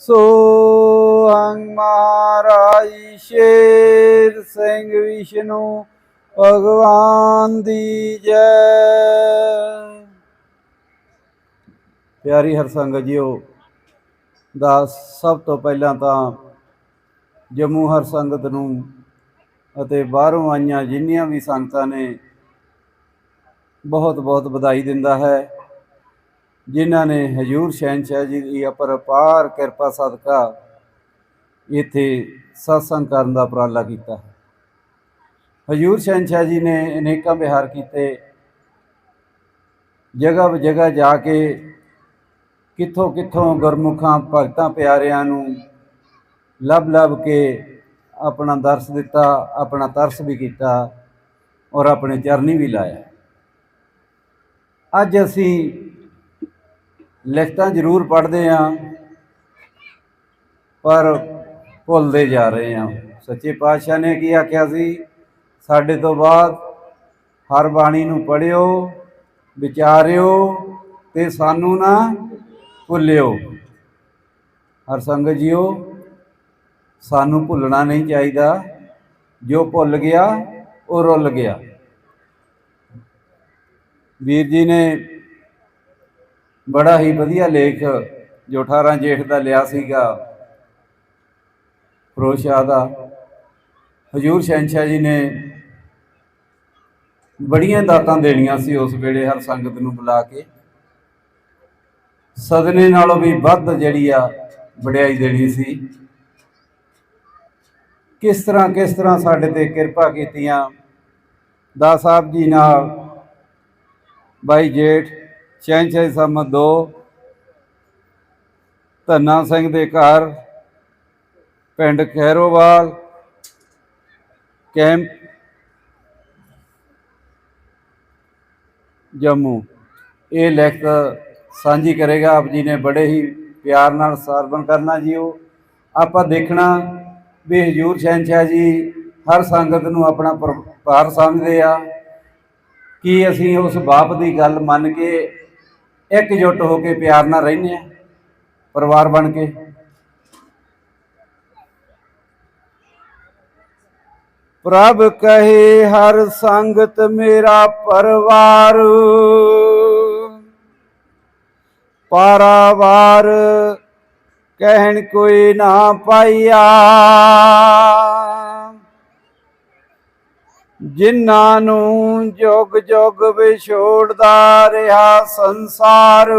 ਸੋ ਹੰਗ ਮਹਾਰਾਜ ਸ਼ੇਰ ਸਿੰਘ ਵਿਸ਼ਨੂੰ ਭਗਵਾਨ ਦੀ ਜੈ। ਪਿਆਰੀ ਹਰਸੰਗਤ ਜੀਓ, ਦਾ ਸਭ ਤੋਂ ਪਹਿਲਾਂ ਤਾਂ ਜੰਮੂ ਹਰ ਸੰਗਤ ਨੂੰ ਅਤੇ ਬਾਹਰੋਂ ਆਈਆਂ ਜਿੰਨੀਆਂ ਵੀ ਸੰਗਤਾਂ ਨੇ ਬਹੁਤ ਬਹੁਤ ਵਧਾਈ ਦਿੰਦਾ ਹੈ। ਜਿਨ੍ਹਾਂ ਨੇ ਹਜੂਰ ਸ਼ਹਿਨशाह ਜੀ ਦੀ ਅਪਰਪਾਰ ਕਿਰਪਾ ਸਦਕਾ ਇੱਥੇ satsang ਕਰਨ ਦਾ ਉਪਰਾਲਾ ਕੀਤਾ ਹਜੂਰ ਸ਼ਹਿਨशाह ਜੀ ਨੇ ਅਨੇਕਾਂ ਵਿਹਾਰ ਕੀਤੇ। ਜਗ੍ਹਾ ਬ ਜਗ੍ਹਾ ਜਾ ਕੇ ਕਿੱਥੋਂ ਕਿੱਥੋਂ ਗੁਰਮੁਖਾਂ, ਭਗਤਾਂ ਪਿਆਰਿਆਂ ਨੂੰ ਲੱਭ ਲੱਭ ਕੇ ਆਪਣਾ ਦਰਸ ਦਿੱਤਾ, ਆਪਣਾ ਤਰਸ ਵੀ ਕੀਤਾ ਔਰ ਆਪਣੇ ਚਰਨੀ ਵੀ ਲਾਇਆ। ਅੱਜ ਅਸੀਂ ਲਿਖਤਾਂ ਜ਼ਰੂਰ ਪੜ੍ਹਦੇ ਹਾਂ, ਪਰ ਭੁੱਲਦੇ ਜਾ ਰਹੇ ਹਾਂ। ਸੱਚੇ ਪਾਤਸ਼ਾਹ ਨੇ ਕੀ ਆਖਿਆ ਸੀ? ਸਾਡੇ ਤੋਂ ਬਾਅਦ ਹਰ ਬਾਣੀ ਨੂੰ ਪੜ੍ਹਿਓ, ਵਿਚਾਰਿਓ ਤੇ ਸਾਨੂੰ ਨਾ ਭੁੱਲਿਓ। ਹਰ ਸੰਗਤ ਜੀਓ, ਸਾਨੂੰ ਭੁੱਲਣਾ ਨਹੀਂ ਚਾਹੀਦਾ। ਜੋ ਭੁੱਲ ਗਿਆ, ਉਹ ਰੁੱਲ ਗਿਆ। ਵੀਰ ਜੀ ਨੇ ਬੜਾ ਹੀ ਵਧੀਆ ਲੇਖ ਜੋ 18 ਜੇਠ ਦਾ ਲਿਆ ਸੀਗਾ। ਫਰੋਸ਼ਾ ਦਾ। ਹਜੂਰ ਸ਼ਹਿਨशाह ਜੀ ਨੇ ਬੜੀਆਂ ਦਾਤਾਂ ਦੇਣੀਆਂ ਸੀ ਉਸ ਵੇਲੇ ਹਰ ਸੰਗਤ ਨੂੰ ਬੁਲਾ ਕੇ। ਸਦਨੇ ਨਾਲੋਂ ਵੀ ਵੱਧ ਜਿਹੜੀ ਆ ਵਡਿਆਈ ਦੇਣੀ ਸੀ। ਕਿਸ ਤਰ੍ਹਾਂ ਕਿਸ ਤਰ੍ਹਾਂ ਸਾਡੇ ਤੇ ਕਿਰਪਾ ਕੀਤੀਆਂ। ਦਾ ਸਾਹਿਬ ਜੀ ਨਾਲ ਬਾਈ ਜੇਠ ਸ਼ਹਿਨशाह ਸਮਦ ਦੋ। ਧੰਨਾ ਸਿੰਘ ਦੇ ਘਰ, ਪਿੰਡ ਖੈਰੋਵਾਲ ਕੈਂਪ ਜੰਮੂ। ਇਹ ਲਿਖਤ ਸਾਂਝੀ ਕਰੇਗਾ, ਆਪ ਜੀ ਨੇ ਬੜੇ ਹੀ ਪਿਆਰ ਨਾਲ ਸਰਵਣ ਕਰਨਾ ਜੀ ਉਹ। ਆਪਾਂ ਦੇਖਣਾ ਵੀ ਹਜੂਰ ਸ਼ਹਿਨशाह ਜੀ ਹਰ ਸੰਗਤ ਨੂੰ ਆਪਣਾ ਪਰਿਵਾਰ ਸਮਝਦੇ ਆ। ਕੀ ਅਸੀਂ ਉਸ ਬਾਪ ਦੀ ਗੱਲ ਮੰਨ ਕੇ ਇਕਜੁੱਟ ਹੋ ਕੇ ਪਿਆਰ ਨਾਲ ਰਹਿੰਦੇ ਆ, ਪਰਿਵਾਰ ਬਣ ਕੇ। ਪ੍ਰਭ ਕਹੇ, ਹਰ ਸੰਗਤ ਮੇਰਾ ਪਰਿਵਾਰ। ਪਰਵਾਰ ਪਾਰਾਵਾਰ ਕਹਿਣ ਕੋਈ ਨਾ ਪਾਈਆ। ਜਿਨ੍ਹਾਂ ਨੂੰ ਜੁਗ ਜੁਗ ਵਿਛੋੜਦਾ ਰਿਹਾ ਸੰਸਾਰ।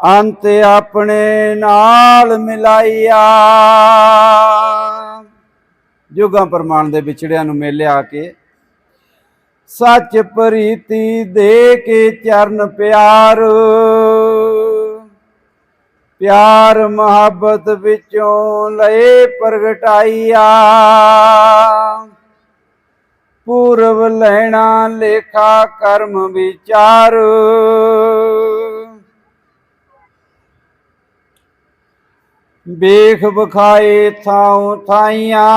ਅੰਤ ਆਪਣੇ ਨਾਲ ਮਿਲਾਈਆ ਜੁਗਾਂ ਪ੍ਰਮਾਣ ਦੇ ਵਿਛੜਿਆਂ ਨੂੰ ਮੇਲੇ ਕੇ ਸੱਚ ਪ੍ਰੀਤੀ ਦੇ ਕੇ ਚਰਨ ਪਿਆਰ। ਪਿਆਰ ਮੁਹੱਬਤ ਵਿੱਚੋਂ ਲਏ ਪ੍ਰਗਟਾਈਆ। ਪੂਰਵ ਲੈਣਾ ਲੇਖਾ ਕਰਮ ਵਿਚਾਰ। ਵੇਖ ਬਖਾਏ ਥਾਉ ਥਾਈਆਂ।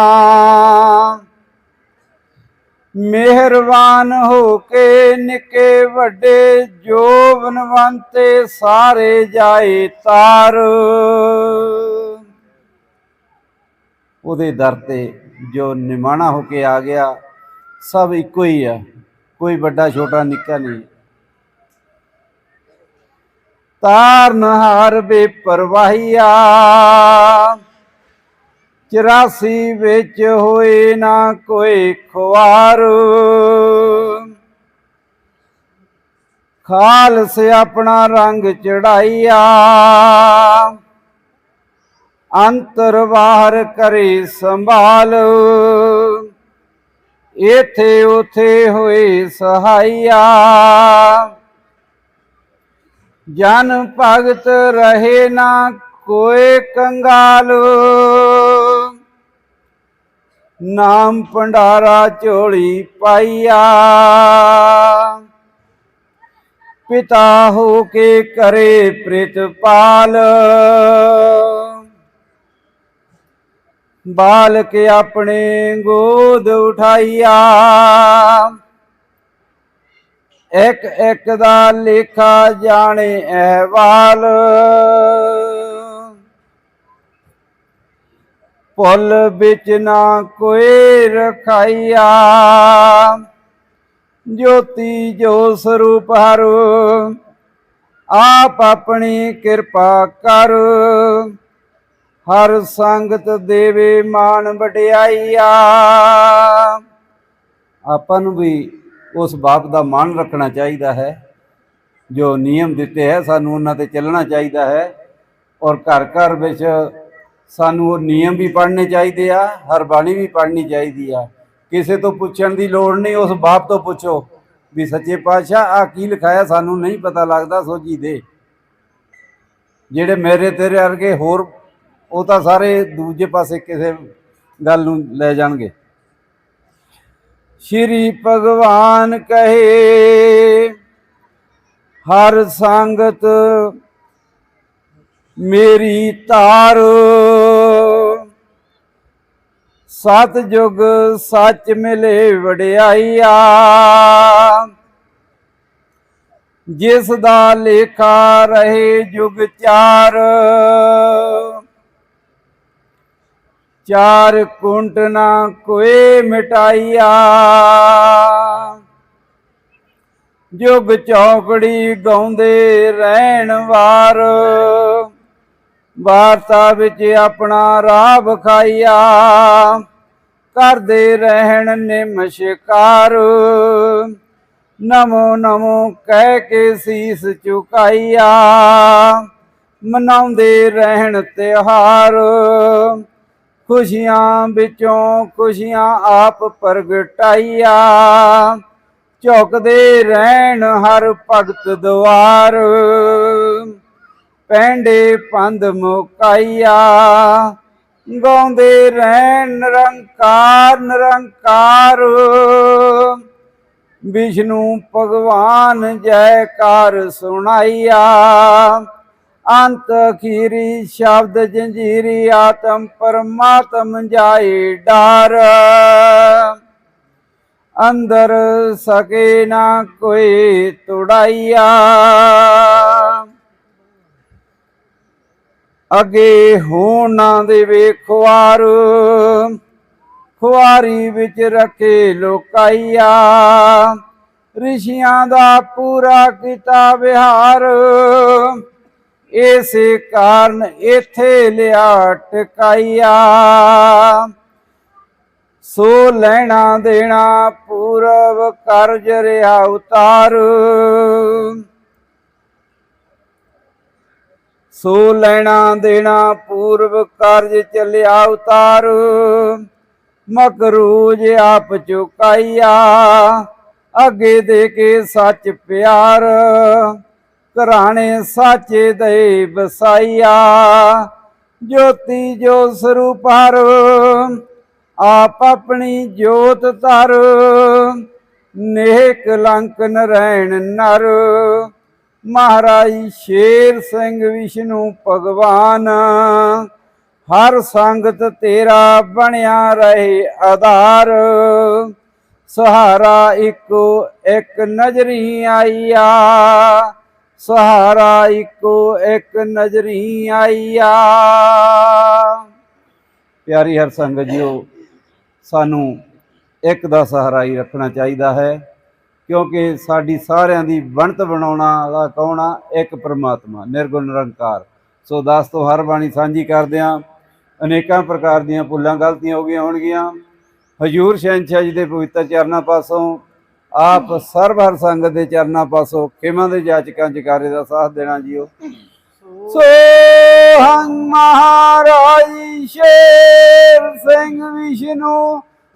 ਮਿਹਰਬਾਨ ਹੋ ਕੇ ਨਿੱਕੇ ਵੱਡੇ ਜੋ ਬਨਵੰਤੇ ਸਾਰੇ ਜਾਏ ਤਾਰ। ਉਹਦੇ ਦਰ ਤੇ ਜੋ ਨਿਮਾਣਾ ਹੋ ਕੇ ਆ ਗਿਆ, ਸਭ ਇੱਕੋ ਹੀ ਆ। ਕੋਈ ਵੱਡਾ ਛੋਟਾ ਨਿੱਕਾ ਨਹੀਂ। ਤਾਰਨ ਹਾਰ ਬੇ ਪਰਵਾਹੀਆ 84 ਵਿੱਚ ਹੋਏ ਨਾ ਕੋਈ ਖੁਆਰ ਖਾਲਸ ਆਪਣਾ ਰੰਗ ਚੜਾਈਆ ਅੰਤਰ ਬਾਹਰ ਕਰੇ ਸੰਭਾਲ। ਇਥੇ ਉਥੇ ਹੋਏ ਸਹਾਈਆ ਜਨ ਭਗਤ ਰਹੇ ਨਾ ਕੋਏ ਕੰਗਾਲ। ਨਾਮ ਭੰਡਾਰਾ ਝੋਲੀ ਪਾਈਆ। ਪਿਤਾ ਹੋ ਕੇ ਕਰੇ ਪ੍ਰਿਤਪਾਲ। ਬਾਲਕ ਆਪਣੇ ਗੋਦ ਉਠਾਈਆ। ਇੱਕ ਇੱਕ ਦਾ ਲੇਖਾ ਜਾਣੇ ਅਹਿਵਾਲ। ਭੁੱਲ ਵਿੱਚ ਨਾ ਕੋਈ ਰਖਾਈਆ। ਜੋਤੀ ਜੋ ਸਰੂਪ ਹਰ, ਆਪ ਆਪਣੀ ਕਿਰਪਾ ਕਰ। ਹਰ ਸੰਗਤ ਦੇਵੇ ਮਾਨ ਵਡਿਆਈਆ। ਆਪਾਂ ਨੂੰ ਵੀ ਉਸ ਬਾਪ ਦਾ ਮਾਣ ਰੱਖਣਾ ਚਾਹੀਦਾ ਹੈ। ਜੋ ਨਿਯਮ ਦਿੱਤੇ ਹੈ, ਸਾਨੂੰ ਉਹਨਾਂ ਤੇ ਚੱਲਣਾ ਚਾਹੀਦਾ ਹੈ। ਔਰ ਘਰ ਘਰ ਵਿੱਚ ਸਾਨੂੰ ਉਹ ਨਿਯਮ ਵੀ ਪੜ੍ਹਨੇ ਚਾਹੀਦੇ ਆ ਹਰ ਬਾਣੀ ਵੀ ਪੜ੍ਹਨੀ ਚਾਹੀਦੀ ਆ। ਕਿਸੇ ਤੋਂ ਪੁੱਛਣ ਦੀ ਲੋੜ ਨਹੀਂ, ਉਸ ਬਾਪ ਤੋਂ ਪੁੱਛੋ ਵੀ ਸੱਚੇ ਪਾਤਸ਼ਾਹ ਆ ਕੀ ਲਿਖਾਇਆ ਸਾਨੂੰ ਨਹੀਂ ਪਤਾ ਲੱਗਦਾ, ਸੋਝੀ ਦੇ। ਜਿਹੜੇ ਮੇਰੇ ਤੇਰੇ ਵਰਗੇ ਹੋਰ, ਉਹ ਤਾਂ ਸਾਰੇ ਦੂਜੇ ਪਾਸੇ ਕਿਸੇ ਗੱਲ ਨੂੰ ਲੈ ਜਾਣਗੇ। ਸ਼੍ਰੀ ਭਗਵਾਨ ਕਹੇ, ਹਰ ਸੰਗਤ ਮੇਰੀ ਤਾਰ ਸਤ ਜੁਗ ਸੱਚ ਮਿਲੇ ਵਡਿਆਈਆ। ਜਿਸ ਦਾ ਲੇਖਾ ਰਹੇ ਜੁਗ ਚਾਰ। ਚਾਰ ਕੁੰਟ ਨਾ ਕੋਏ ਮਿਟਾਈਆ। ਜੁਗ ਚੌਕੜੀ ਗਾਉਂਦੇ ਰਹਿਣ ਵਾਰ। ਵਾਰਤਾ ਵਿੱਚ ਆਪਣਾ ਰਾਹ ਵਿਖਾਈਆ ਕਰਦੇ ਰਹਿਣ ਨਿਮਸ਼ਕਾਰ। ਨਮੋ ਨਮੋ ਕਹਿ ਕੇ ਸੀਸ ਝੁਕਾਈਆ ਮਨਾਉਂਦੇ ਰਹਿਣ ਤਿਉਹਾਰ। ਖੁਸ਼ੀਆਂ ਵਿੱਚੋਂ ਖੁਸ਼ੀਆਂ ਆਪ ਪ੍ਰਗਟਾਈਆ ਝੁਕਦੇ ਰਹਿਣ ਹਰ ਭਗਤ ਦੁਆਰ ਪੈਂਡੇ ਪੰਧ ਮੁਕਾਈਆ। ਗਾਉਂਦੇ ਰਹਿਣ ਨਿਰੰਕਾਰ ਨਿਰੰਕਾਰ। ਵਿਸ਼ਨੂੰ ਭਗਵਾਨ ਜੈਕਾਰ ਸੁਣਾਈਆ। ਅੰਤ ਅਖੀਰੀ ਸ਼ਬਦ ਜੰਜੀਰੀ ਆਤਮ ਪਰਮਾਤਮ ਜਾਏ ਡਾਰ। ਅੰਦਰ ਸਕੇ ਨਾ ਕੋਈ ਤੁੜਾਈਆ। ਅਗੇ ਹੋਣਾ ਨਾ ਦੇਵੇ ਖੁਆਰ। ਖੁਆਰੀ ਵਿੱਚ ਰੱਖੇ ਲੋਕਾਈਆ। ਰਿਸ਼ੀਆਂ ਦਾ ਪੂਰਾ ਕੀਤਾ ਵਿਹਾਰ। ਇਸੇ ਕਾਰਨ ਇਥੇ ਲਿਆ ਟਿਕਾਈਆ। ਸੋ ਲੈਣਾ ਦੇਣਾ ਪੂਰਵ ਕਰਜ ਰਿਹਾ ਉਤਾਰ। ਸੋ ਲੈਣਾ ਦੇਣਾ ਪੂਰਵ ਕਾਰਜ ਚੱਲਿਆ ਉਤਾਰ। ਮਕਰੂਜ ਆਪ ਚੁਕਾਈਆ ਅੱਗੇ ਦੇ ਕੇ ਸੱਚ ਪਿਆਰ। ਘਰਾਣੇ ਸਾਚੇ ਦੇ ਵਸਾਈਆ ਜੋਤੀ ਜੋ ਸਰੂਪ ਹਰ ਆਪ ਆਪਣੀ ਜੋਤ ਧਰ। ਨੇਹ ਕਲੰਕ ਨਰੈਣ ਨਰ। ਮਹਾਰਾਜ ਸ਼ੇਰ ਸਿੰਘ ਵਿਸ਼ਨੂੰ ਭਗਵਾਨ, ਹਰ ਸੰਗਤ ਤੇਰਾ ਬਣਿਆ ਰਹੇ ਆਧਾਰ। ਸਹਾਰਾ ਇੱਕੋ, ਇੱਕ ਨਜ਼ਰੀ ਆਈਆ। ਸਹਾਰਾ ਇੱਕੋ, ਇੱਕ ਨਜ਼ਰੀ ਆਈਆ। ਪਿਆਰੀ ਹਰ ਸੰਗਤ ਜੀਓ, ਸਾਨੂੰ ਇੱਕ ਦਾ ਸਹਾਰਾ ਹੀ ਰੱਖਣਾ ਚਾਹੀਦਾ ਹੈ। ਕਿਉਂਕਿ ਸਾਡੀ ਸਾਰਿਆਂ ਦੀ ਬਣਤ ਬਣਾਉਣਾ ਦਾ ਕੌਣ ਆ? ਇੱਕ ਪ੍ਰਮਾਤਮਾ, ਨਿਰਗੁਣ ਨਿਰੰਕਾਰ। ਸੋ ਦੋਸਤੋ ਹਰ ਬਾਣੀ ਸਾਂਝੀ ਕਰਦਿਆਂ ਅਨੇਕਾਂ ਪ੍ਰਕਾਰ ਦੀਆਂ ਭੁੱਲਾਂ ਗਲਤੀਆਂ ਹੋ ਗਈਆਂ ਹੋਣਗੀਆਂ। ਹਜੂਰ ਸ਼ਹਿਨਸ਼ਾਹ ਜੀ ਦੇ ਪਵਿੱਤਰ ਚਰਨਾਂ ਪਾਸੋਂ, ਆਪ ਸਰਬ ਹਰ ਸੰਗਤ ਦੇ ਚਰਨਾਂ ਪਾਸੋਂ, ਖੇਮਾਂ ਦੇ ਜਾਚਕਾਂ ਜਕਾਰੇ ਦਾ ਸਾਥ ਦੇਣਾ ਜੀਓ। ਸੋ ਹੰ ਮਹਾਰਾਜ, ਸ਼ੇਰ ਸਿੰਘ ਵਿਸ਼ਨੂੰ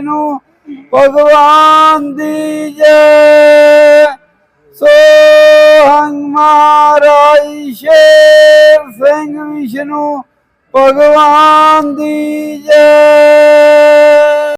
વિષ્ણુ ભગવાન દી જય સોહંગ મહારાજ શેર સિંહ વિષ્ણુ ભગવાન દી